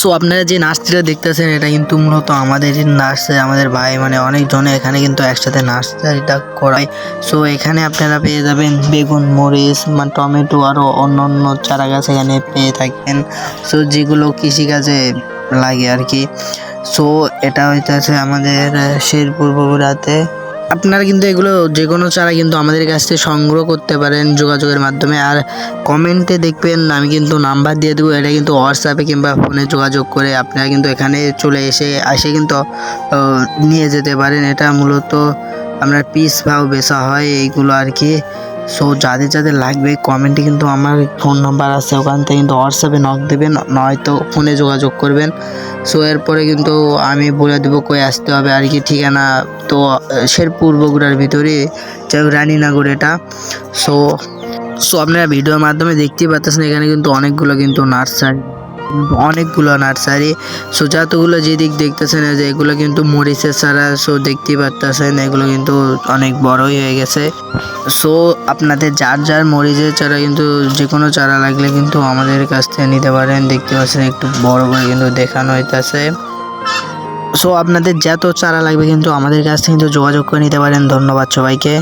So আপনারা যে নার্সারিটা দেখতেছেন, এটা কিন্তু মূলত আমাদের নার্সারি আমাদের ভাই মানে অনেকজনে এখানে কিন্তু একসাথে নার্সারিটা করায়। সো এখানে আপনারা পেয়ে যাবেন বেগুন, মরিচ মানে টমেটো আরও অন্য অন্য চারা গাছ এখানে পেয়ে থাকবেন সো যেগুলো কৃষিকাজে লাগে আর কি। সো এটা হইতেছে আমাদের শেরপুর বগুড়াতে আপনারা কিন্তু এগুলো যে কোনো চারা কিন্তু আমাদের কাছ থেকে সংগ্রহ করতে পারেন যোগাযোগের মাধ্যমে। আর কমেন্টে দেখবেন, আমি কিন্তু নাম্বার দিয়ে দেবো, এটা কিন্তু হোয়াটসঅ্যাপে কিংবা ফোনে যোগাযোগ করে আপনারা কিন্তু এখানে চলে এসে এসে কিন্তু নিয়ে যেতে পারেন। এটা মূলত আপনার পিস ভাও বেচা হয়, এইগুলো আর কি। সো যাদের যাদের লাগবে কমেন্টে কিন্তু আমার ফোন নাম্বার আছে, ওখান থেকে কিন্তু হোয়াটসঅ্যাপে নক দেবেন, নয়তো ফোনে যোগাযোগ করবেন। সো এরপরে কিন্তু আমি বলে দেবো কই আসতে হবে, আর কি ঠিকানা। তো, শেরপুর বগুড়ার ভিতরে, যাই রানীনগর এটা। সো সো আপনারা ভিডিওর মাধ্যমে দেখতেই পাচ্ছেন, এখানে কিন্তু অনেকগুলো কিন্তু নার্সারি। অনেকগুলো নার্সারি। সো যতগুলো যেদিক দেখতেছেন যে এগুলো কিন্তু মরিচের ছাড়া সো দেখতেই পাচ্ছেন এগুলো কিন্তু অনেক বড়ই হয়ে গেছে। সো আপনাদের যার যার মরিচের চারা কিন্তু যে কোনো চারা লাগলে কিন্তু আমাদের কাছ থেকে নিতে পারেন। দেখতে পাচ্ছেন, একটু বড় করে কিন্তু দেখানো হইতেছে। সো আপনাদের যত চারা লাগবে কিন্তু আমাদের কাছ থেকে কিন্তু যোগাযোগ করে নিতে পারেন। ধন্যবাদ সবাইকে।